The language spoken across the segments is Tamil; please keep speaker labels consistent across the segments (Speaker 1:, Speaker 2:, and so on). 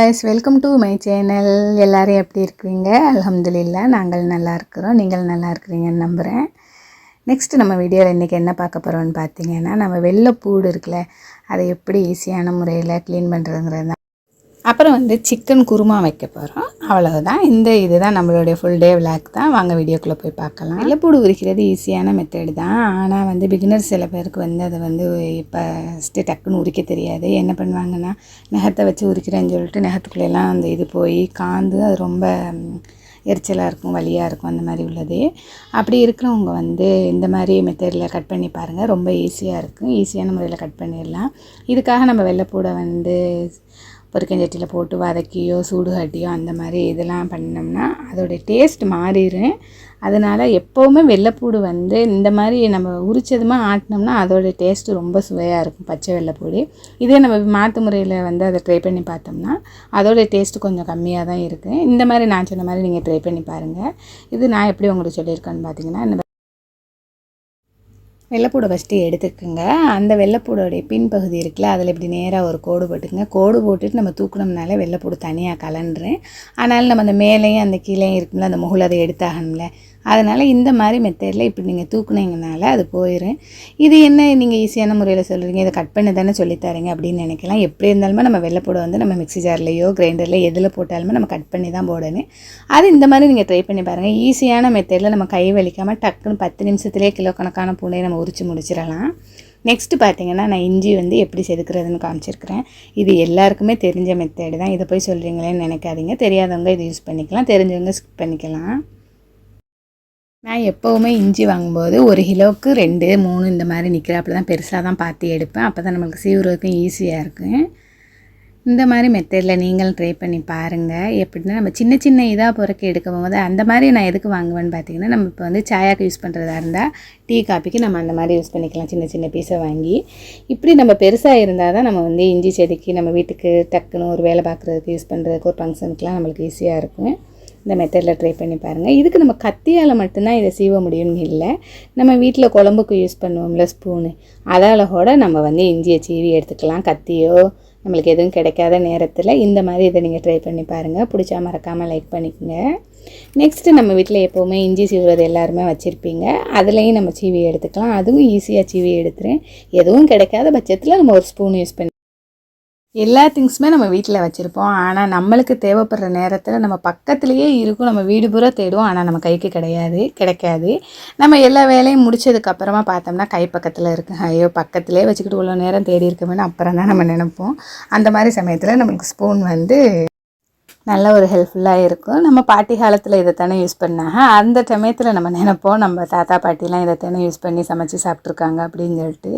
Speaker 1: Guys welcome to my channel எல்லோரும் எப்படி இருக்கிறீங்க? அல்ஹம்துலில்லா நாங்கள் நல்லா இருக்கிறோம். நீங்கள் நல்லா இருக்கிறீங்கன்னு நம்புகிறேன் நெக்ஸ்ட் நம்ம வீடியோவில் இன்றைக்கி என்ன பார்க்க போகிறோம்னு பார்த்தீங்கன்னா நம்ம வெள்ளைப்பூடு இருக்குல்ல அதை எப்படி ஈஸியான முறையில் க்ளீன் பண்ணுறதுங்கிறது தான். அப்புறம் வந்து சிக்கன் குருமா வைக்க போகிறோம் அவ்வளவுதான். இந்த இதுதான் நம்மளுடைய ஃபுல் டே விளாக் தான். வாங்க வீடியோக்குள்ளே போய் பார்க்கலாம். வெள்ளைப்பூடு உரிக்கிறது ஈஸியான மெத்தடு தான். ஆனால் வந்து பிகினர் சில பேருக்கு வந்து அதை வந்து இப்போ ஃபஸ்ட்டு டக்குன்னு உரிக்க தெரியாது. என்ன பண்ணுவாங்கன்னா நகத்தை வச்சு உரிக்கிறேன்னு சொல்லிட்டு நகத்துக்குள்ளெல்லாம் அந்த இது போய் காந்து அது ரொம்ப எரிச்சலாக இருக்கும் வலியாக இருக்கும் அந்த மாதிரி உள்ளது. அப்படி இருக்கிறவங்க வந்து இந்த மாதிரி மெத்தடில் கட் பண்ணி பாருங்கள் ரொம்ப ஈஸியாக இருக்கும். ஈஸியான முறையில் கட் பண்ணிடலாம். இதுக்காக நம்ம வெள்ளைப்பூடை வந்து பொறுக்கஞ்சட்டியில் போட்டு வதக்கியோ சூடு காட்டியோ அந்த மாதிரி இதெல்லாம் பண்ணோம்னா அதோடைய டேஸ்ட் மாறிடும் அதனால் எப்போவுமே வெள்ளைப்பூடு வந்து இந்த மாதிரி நம்ம உரிச்சதுமா ஆட்டினோம்னா அதோடைய டேஸ்ட்டு ரொம்ப சுவையாக இருக்கும் பச்சை வெள்ளைப்பூடு. இதே நம்ம மாற்று முறையில் வந்து அதை ட்ரை பண்ணி பார்த்தோம்னா அதோடைய டேஸ்ட்டு கொஞ்சம் கம்மியாக தான் இருக்குது இந்த மாதிரி நான் சொன்ன மாதிரி நீங்கள் ட்ரை பண்ணி பாருங்கள் இது நான் எப்படி உங்களுக்கு சொல்லியிருக்கேன்னு பார்த்தீங்கன்னா வெள்ளைப்பூடை ஃபஸ்ட்டு எடுத்துக்கோங்க. அந்த வெள்ளைப்பூடோடைய பின்பகுதி இருக்குல்ல அதில் இப்படி நேராக ஒரு கோடு போட்டுக்கங்க. கோடு போட்டுட்டு நம்ம தூக்கணும்னாலே வெள்ளைப்பூடு தனியாக கலண்டுறேன் ஆனாலும் நம்ம அந்த மேலேயும் அந்த கீழேயும் இருக்கும்ல அந்த முகுல் அதை எடுத்தாகணும்ல. அதனால் இந்த மாதிரி மெத்தடில் இப்படி நீங்கள் தூக்குனீங்கனால அது போயிடும் இது என்ன நீங்கள் ஈஸியான முறையில் சொல்கிறீங்க இதை கட் பண்ணி தானே சொல்லித்தரீங்க அப்படின்னு நினைக்கலாம். எப்படி இருந்தாலுமே நம்ம வெள்ளைப்பூடை வந்து நம்ம மிக்ஸி ஜார்லேயோ கிரைண்டரில் எதில் போட்டாலுமே நம்ம கட் பண்ணி தான் போடணும். அது இந்த மாதிரி நீங்கள் ட்ரை பண்ணி பாருங்கள் ஈஸியான மெத்தடில் நம்ம கை வலிக்காமல் டக்குன்னு பத்து நிமிஷத்துலேயே கிலோ கணக்கான பூனையை நம்ம உரிச்சு முடிச்சிடலாம். நெக்ஸ்ட்டு பார்த்தீங்கன்னா நான் இஞ்சி வந்து எப்படி செதுக்குறதுன்னு காமிச்சிருக்கிறேன். இது எல்லாருக்குமே தெரிஞ்ச மெத்தேடு தான். இதை போய் சொல்கிறீங்களேன்னு நினைக்காதீங்க. தெரியாதவங்க இதை யூஸ் பண்ணிக்கலாம். தெரிஞ்சவங்க ஸ்கிப் பண்ணிக்கலாம். நான் எப்போவுமே இஞ்சி வாங்கும்போது ஒரு கிலோவுக்கு ரெண்டு மூணு இந்த மாதிரி நிற்கிறாப்புல தான் பெருசாக தான் பார்த்து எடுப்பேன். அப்போ தான் நம்மளுக்கு சீவுறதுக்கும் ஈஸியாக இருக்கும். இந்த மாதிரி மெத்தடில் நீங்களும் ட்ரை பண்ணி பாருங்கள் எப்படின்னா நம்ம சின்ன சின்ன இதாக பொறுக்கி எடுக்க போகும்போது அந்த மாதிரி நான் எதுக்கு வாங்குவேன்னு பார்த்தீங்கன்னா நம்ம இப்போ வந்து சாயாக்கு யூஸ் பண்ணுறதா இருந்தால் டீ காப்பிக்கு நம்ம அந்த மாதிரி யூஸ் பண்ணிக்கலாம். சின்ன சின்ன பீஸை வாங்கி. இப்படி நம்ம பெருசாக இருந்தால் தான் நம்ம வந்து இஞ்சி செதுக்கி நம்ம வீட்டுக்கு டக்குன்னு ஒரு வேலை பார்க்குறதுக்கு யூஸ் பண்ணுறதுக்கு ஒரு ஃபங்க்ஷனுக்குலாம் நம்மளுக்கு ஈஸியாக இருக்கும். இந்த மெத்தடில் ட்ரை பண்ணி பாருங்கள் இதுக்கு நம்ம கத்தியால் மட்டும்தான் இதை சீவ முடியும்னு இல்லை. நம்ம வீட்டில் குழம்புக்கு யூஸ் பண்ணுவோம்ல ஸ்பூனு அதால் கூட நம்ம வந்து இஞ்சியை சீவி எடுத்துக்கலாம். கத்தியோ நம்மளுக்கு எதுவும் கிடைக்காத நேரத்தில் இந்த மாதிரி இதை நீங்கள் ட்ரை பண்ணி பாருங்கள் பிடிச்சா மறக்காமல் லைக் பண்ணிக்கோங்க. நெக்ஸ்ட்டு நம்ம வீட்டில் எப்போவுமே இஞ்சி சீவுறது எல்லாருமே வச்சுருப்பீங்க. அதுலேயும் நம்ம சீவி எடுத்துக்கலாம். அதுவும் ஈஸியாக சீவி எடுத்துகிறேன் எதுவும் கிடைக்காத பட்சத்தில் நம்ம ஒரு ஸ்பூன் யூஸ் பண்ணி எல்லா திங்ஸுமே நம்ம வீட்டில் வச்சுருப்போம். ஆனால் நம்மளுக்கு தேவைப்படுற நேரத்தில் நம்ம பக்கத்துலேயே இருக்கும். நம்ம வீடு பூரா தேடுவோம். ஆனால் நம்ம கைக்கு கிடையாது கிடைக்காது. நம்ம எல்லா வேலையும் முடிச்சதுக்கப்புறமா பார்த்தோம்னா கை பக்கத்தில் இருக்கு. ஐயோ பக்கத்துலேயே வச்சுக்கிட்டு இவ்வளோ நேரம் தேடி இருக்கவேன்னு அப்புறம் தான் நம்ம நினைப்போம். அந்த மாதிரி சமயத்தில் நம்மளுக்கு ஸ்பூன் வந்து நல்ல ஒரு ஹெல்ப்ஃபுல்லாக இருக்கும். நம்ம பாட்டி காலத்தில் இதை தானே யூஸ் பண்ணாங்க. அந்த சமயத்தில் நம்ம நினைப்போம் நம்ம தாத்தா பாட்டிலாம் இதை தானே யூஸ் பண்ணி சமைச்சு சாப்பிட்ருக்காங்க அப்படின்னு சொல்லிட்டு.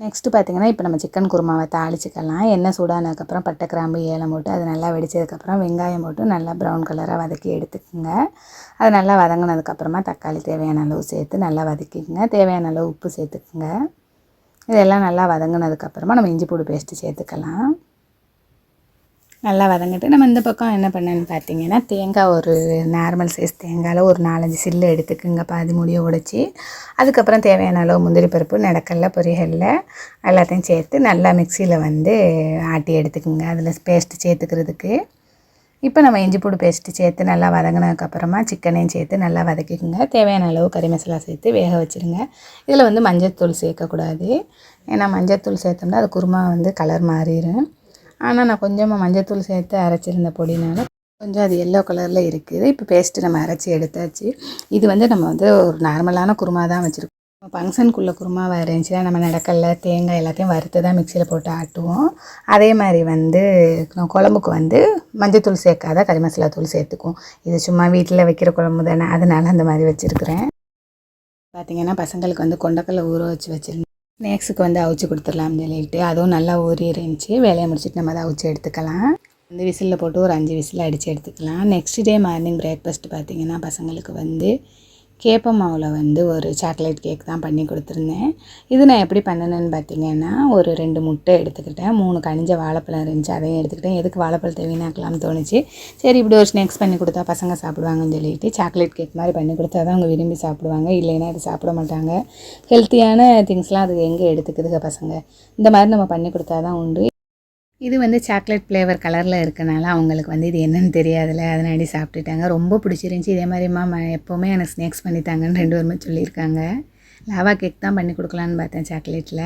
Speaker 1: நெக்ஸ்ட்டு பார்த்திங்கன்னா இப்போ நம்ம சிக்கன் குருமாவை தாளிச்சிக்கலாம். எண்ணெய் சூடானதுக்கப்புறம் பட்டை கிராம்பு ஏலம் போட்டு அது நல்லா வெடிச்சதுக்கப்புறம் வெங்காயம் போட்டு நல்லா ப்ரௌன் கலராக வதக்கி எடுத்துக்கோங்க. அது நல்லா வதங்கினதுக்கப்புறமா தக்காளி தேவையான அளவு சேர்த்து நல்லா வதக்கிக்கோங்க. தேவையான அளவு உப்பு சேர்த்துக்குங்க. இதெல்லாம் நல்லா வதங்கினதுக்கப்புறமா நம்ம இஞ்சி பூடு பேஸ்ட்டு சேர்த்துக்கலாம். நல்லா வதங்கிட்டு நம்ம இந்த பக்கம் என்ன பண்ணேன்னு பார்த்தீங்கன்னா தேங்காய் ஒரு நார்மல் சைஸ் தேங்காயில் ஒரு நாலஞ்சு சில்லு எடுத்துக்குங்க. பாதி முடியை உடைச்சி அதுக்கப்புறம் தேவையான அளவு முந்திரி பருப்பு நடக்கல்ல பொரியல்ல எல்லாத்தையும் சேர்த்து நல்லா மிக்சியில் வந்து ஆட்டி எடுத்துக்குங்க. அதில் பேஸ்ட்டு சேர்த்துக்கிறதுக்கு. இப்போ நம்ம இஞ்சி பூடு பேஸ்ட்டு சேர்த்து நல்லா வதங்கினதுக்கப்புறமா சிக்கனையும் சேர்த்து நல்லா வதக்கிக்குங்க. தேவையான அளவு கறி மசாலா சேர்த்து வேக வச்சுருங்க. இதில் வந்து மஞ்சள்தூள் சேர்க்கக்கூடாது. ஏன்னா மஞ்சள்தூள் சேர்த்தோம்னா அது குருமா வந்து கலர் மாறிடும் ஆனால் நான் கொஞ்சமாக மஞ்சத்தூள் சேர்த்து அரைச்சிருந்த பொடினால் கொஞ்சம் அது எல்லோ கலரில் இருக்குது. இப்போ பேஸ்ட்டு நம்ம அரைச்சி எடுத்தாச்சு. இது வந்து நம்ம வந்து ஒரு நார்மலான குருமா தான் வச்சுருக்கோம். ஃபங்க்ஷனுக்குள்ளே குருமாவாக இருந்துச்சுன்னா நம்ம நடக்கல்ல தேங்காய் எல்லாத்தையும் வறுத்து தான் மிக்சியில் போட்டு ஆட்டுவோம். அதே மாதிரி வந்து குழம்புக்கு வந்து மஞ்சத்தூள் சேர்க்காத கறி மசாலா தூள் சேர்த்துக்குவோம். இது சும்மா வீட்டில் வைக்கிற குழம்பு தானே. அதனால அந்த மாதிரி வச்சுருக்குறேன். பார்த்திங்கன்னா பசங்களுக்கு வந்து கொண்டக்கல்ல ஊற வச்சு வச்சுருந்தேன் ஸ்நாக்ஸுக்கு வந்து அவிச்சு கொடுத்துடலாம்னு சொல்லிட்டு. அதுவும் நல்லா ஊறி இருந்துச்சு. வேலையை முடிச்சுட்டு நம்ம அதை அவிச்சு எடுத்துக்கலாம். அந்த விசிலில் போட்டு ஒரு அஞ்சு விசில் அடித்து எடுத்துக்கலாம். நெக்ஸ்ட் டே மார்னிங் பிரேக்ஃபாஸ்ட் பார்த்திங்கன்னா பசங்களுக்கு வந்து கேப்ப மாவில் வந்து ஒரு சாக்லேட் கேக் தான் பண்ணி கொடுத்துருந்தேன். இது நான் எப்படி பண்ணினேன்னு பார்த்தீங்கன்னா ஒரு ரெண்டு முட்டை எடுத்துக்கிட்டேன். மூணு கனிஞ்ச வாழைப்பழம் இருந்துச்சு அதையும் எடுத்துக்கிட்டேன். எதுக்கு வாழைப்பழத்தை வீணாக்கலாம்னு தோணுச்சு. சரி இப்படி ஒரு ஸ்நாக்ஸ் பண்ணி கொடுத்தா பசங்க சாப்பிடுவாங்கன்னு சொல்லிட்டு சாக்லேட் கேக் மாதிரி பண்ணி கொடுத்தா தான் அவங்க விரும்பி சாப்பிடுவாங்க. இல்லைன்னா இது சாப்பிட மாட்டாங்க. ஹெல்த்தியான திங்ஸ்லாம் அது எங்கே எடுத்துக்குதுங்க பசங்க? இந்த மாதிரி நம்ம பண்ணி கொடுத்தா தான் உண்டு. இது வந்து சாக்லேட் ஃப்ளேவர் கலரில் இருக்கனால அவங்களுக்கு வந்து இது என்னென்னு தெரியாதுல்ல அதனாடி சாப்பிட்டுட்டாங்க. ரொம்ப பிடிச்சிருந்துச்சி. இதே மாதிரிம்மா எப்போவுமே எனக்கு ஸ்நாக்ஸ் பண்ணித்தாங்கன்னு ரெண்டு பேருமே சொல்லியிருக்காங்க. லாவா கேக் தான் பண்ணி கொடுக்கலான்னு பார்த்தேன் சாக்லேட்டில்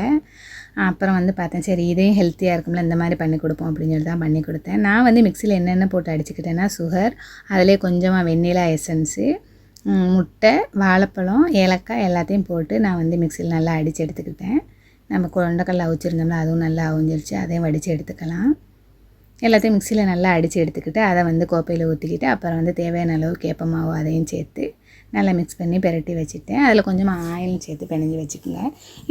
Speaker 1: அப்புறம் வந்து பார்த்தேன் சரி இதையும் ஹெல்த்தியாக இருக்கும்ல இந்த மாதிரி பண்ணி கொடுப்போம் அப்படின்னு சொல்லி தான் பண்ணி கொடுத்தேன். நான் வந்து மிக்சியில் என்னென்ன போட்டு அடிச்சுக்கிட்டேன்னா சுகர் அதிலே கொஞ்சமாக வெண்ணிலா எசன்ஸு முட்டை வாழைப்பழம் ஏலக்காய் எல்லாத்தையும் போட்டு நான் வந்து மிக்சியில் நல்லா அடித்து எடுத்துக்கிட்டேன். நம்ம கொண்டக்கடலை அவிச்சிருந்தோம்னா அதுவும் நல்லா அவிஞ்சிருச்சு. அதையும் வடித்து எடுத்துக்கலாம். எல்லாத்தையும் மிக்சியில் நல்லா அடித்து எடுத்துக்கிட்டு அதை வந்து கோப்பையில் ஊற்றிக்கிட்டு அப்புறம் வந்து தேவையான அளவு கேப்ப மாவு அதையும் சேர்த்து நல்லா மிக்ஸ் பண்ணி பெரட்டி வச்சுட்டேன். அதில் கொஞ்சமாக ஆயிலும் சேர்த்து பிணைஞ்சி வச்சுக்கோங்க.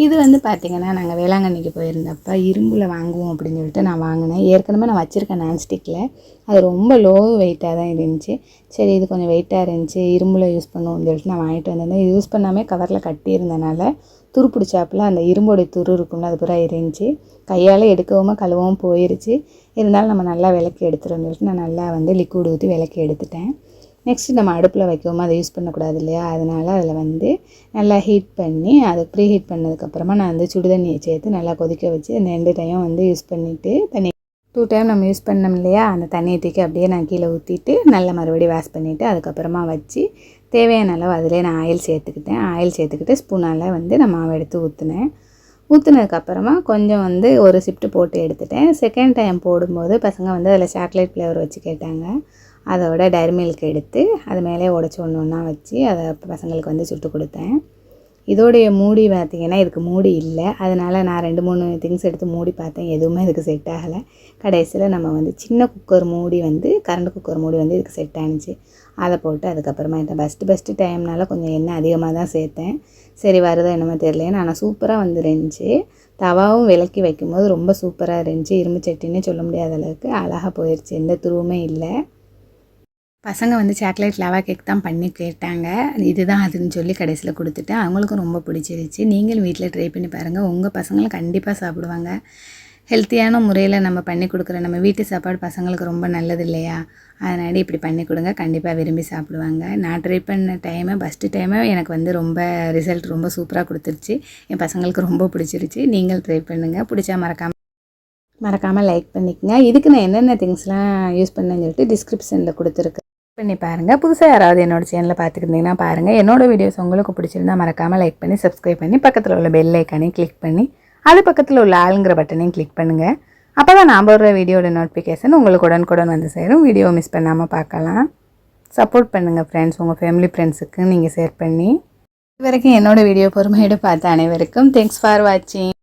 Speaker 1: இது வந்து பார்த்திங்கன்னா நாங்கள் வேளாங்கண்ணிக்கு போயிருந்தப்ப இரும்பில் வாங்குவோம் அப்படின்னு சொல்லிட்டு நான் வாங்கினேன். ஏற்கனவே நான் வச்சுருக்கேன் நான்ஸ்டிக்கில் அது ரொம்ப லோ வெயிட்டாக தான் இருந்துச்சு. சரி இது கொஞ்சம் வெயிட்டாக இருந்துச்சு இரும்பில் யூஸ் பண்ணுவோம்னு சொல்லிட்டு நான் வாங்கிட்டு வந்திருந்தேன். யூஸ் பண்ணாமல் கவரில் கட்டியிருந்தனால துரு பிடிச்சாப்புல அந்த இரும்போடைய துரு இருக்கும்ல அது பூரா இருந்துச்சு கையால் எடுக்கவும் கழுவவும் போயிருச்சு. இருந்தாலும் நம்ம நல்லா விளக்கி எடுத்துகிறோம்னு சொல்லிட்டு நான் நல்லா வந்து லிக்விட் ஊற்றி விளக்கி எடுத்துட்டேன். நெக்ஸ்ட்டு நம்ம அடுப்பில் வைக்கவும் அதை யூஸ் பண்ணக்கூடாது இல்லையா? அதனால் அதில் வந்து நல்லா ஹீட் பண்ணி அதை ப்ரீ ஹீட் பண்ணதுக்கப்புறமா நான் வந்து சுடு தண்ணியை சேர்த்து நல்லா கொதிக்க வச்சு அந்த ரெண்டு டைம் வந்து யூஸ் பண்ணிவிட்டு தண்ணி டூ டைம் நம்ம யூஸ் பண்ணோம் இல்லையா? அந்த தண்ணியை தூக்கி அப்படியே நான் கீழே ஊற்றிட்டு நல்லா மறுபடியும் வாஷ் பண்ணிவிட்டு அதுக்கப்புறமா வச்சு தேவையான அளவு அதிலே நான் ஆயில் சேர்த்துக்கிட்டேன். ஆயில் சேர்த்துக்கிட்டு ஸ்பூனால் வந்து நான் மாவு எடுத்து ஊற்றினேன் ஊற்றுனதுக்கப்புறமா கொஞ்சம் வந்து ஒரு ஷிஃப்ட்டு போட்டு எடுத்துட்டேன். செகண்ட் டைம் போடும்போது பசங்க வந்து அதில் சாக்லேட் ஃப்ளேவர் வச்சு கேட்டாங்க. அதோட டைரி மில்க் எடுத்து அது மேலே உடச்சி ஒன்று ஒன்றா வச்சு அதை பசங்களுக்கு வந்து சுட்டு கொடுத்தேன். இதோடைய மூடி பார்த்திங்கன்னா இதுக்கு மூடி இல்லை. அதனால் நான் ரெண்டு மூணு திங்ஸ் எடுத்து மூடி பார்த்தேன். எதுவுமே இதுக்கு செட் ஆகலை. கடைசியில் நம்ம வந்து சின்ன குக்கர் மூடி வந்து கரண்ட் குக்கர் மூடி வந்து இதுக்கு செட் ஆனிச்சு அதை போட்டு அதுக்கப்புறமா இந்த ஃபஸ்ட்டு ஃபஸ்ட்டு டைம்னால கொஞ்சம் எண்ணெய் அதிகமாக தான் சேர்த்தேன். சரி வருதோ என்னமோ தெரியலையே. ஆனால் சூப்பராக வந்துருந்துச்சு. தவாவும் விலக்கி வைக்கும்போது ரொம்ப சூப்பராக இருந்துச்சு. இரும்பு சட்டின்னே சொல்ல முடியாத அளவுக்கு அழகாக போயிடுச்சு எந்த துருவுமே இல்லை. பசங்க வந்து சாக்லேட் லவா கேக் தான் பண்ணி கேட்டாங்க. இதுதான் அதுன்னு சொல்லி கடைசியில் கொடுத்துட்டேன் அவங்களுக்கும் ரொம்ப பிடிச்சிருச்சு. நீங்களும் வீட்டில் ட்ரை பண்ணி பாருங்கள் உங்கள் பசங்களும் கண்டிப்பாக சாப்பிடுவாங்க. ஹெல்த்தியான முறையில் நம்ம பண்ணி கொடுக்குற நம்ம வீட்டு சாப்பாடு பசங்களுக்கு ரொம்ப நல்லது இல்லையா? அதனால் இப்படி பண்ணி கொடுங்க. கண்டிப்பாக விரும்பி சாப்பிடுவாங்க. நான் ட்ரை பண்ண டைமை ஃபஸ்ட்டு டைமே எனக்கு வந்து ரொம்ப ரிசல்ட் ரொம்ப சூப்பராக கொடுத்துருச்சு. என் பசங்களுக்கு ரொம்ப பிடிச்சிருச்சு. நீங்கள் ட்ரை பண்ணுங்கள் பிடிச்சா மறக்காமல் மறக்காமல் லைக் பண்ணிக்கங்க. இதுக்கு நான் என்னென்ன திங்ஸ்லாம் யூஸ் பண்ணேன்னு சொல்லிட்டு டிஸ்கிரிப்ஷனில் கொடுத்துருக்கேன். பண்ணி பாருங்கள் புதுசாக யாராவது என்னோட சேனலில் பார்த்துக்கிட்டிங்கன்னா பாருங்கள் என்னோட வீடியோஸ் உங்களுக்கு பிடிச்சிருந்தா மறக்காமல் லைக் பண்ணி சப்ஸ்கிரைப் பண்ணி பக்கத்தில் உள்ள பெல் ஐக்கானையும் கிளிக் பண்ணி அது பக்கத்தில் உள்ள ஆளுங்கிற பட்டனையும் கிளிக் பண்ணுங்கள் அப்போ தான் நான் போடுற வீடியோட நோட்டிஃபிகேஷன் உங்களுக்கு உடனுக்குடன் வந்து சேரும். வீடியோ மிஸ் பண்ணாமல் பார்க்கலாம். சப்போர்ட் பண்ணுங்கள் ஃப்ரெண்ட்ஸ் உங்கள் ஃபேமிலி ஃப்ரெண்ட்ஸுக்கு நீங்கள் ஷேர் பண்ணி. இது வரைக்கும் என்னோடய வீடியோ பொறுமையோடு பார்த்த அனைவருக்கும் தேங்க்ஸ் ஃபார் வாட்சிங்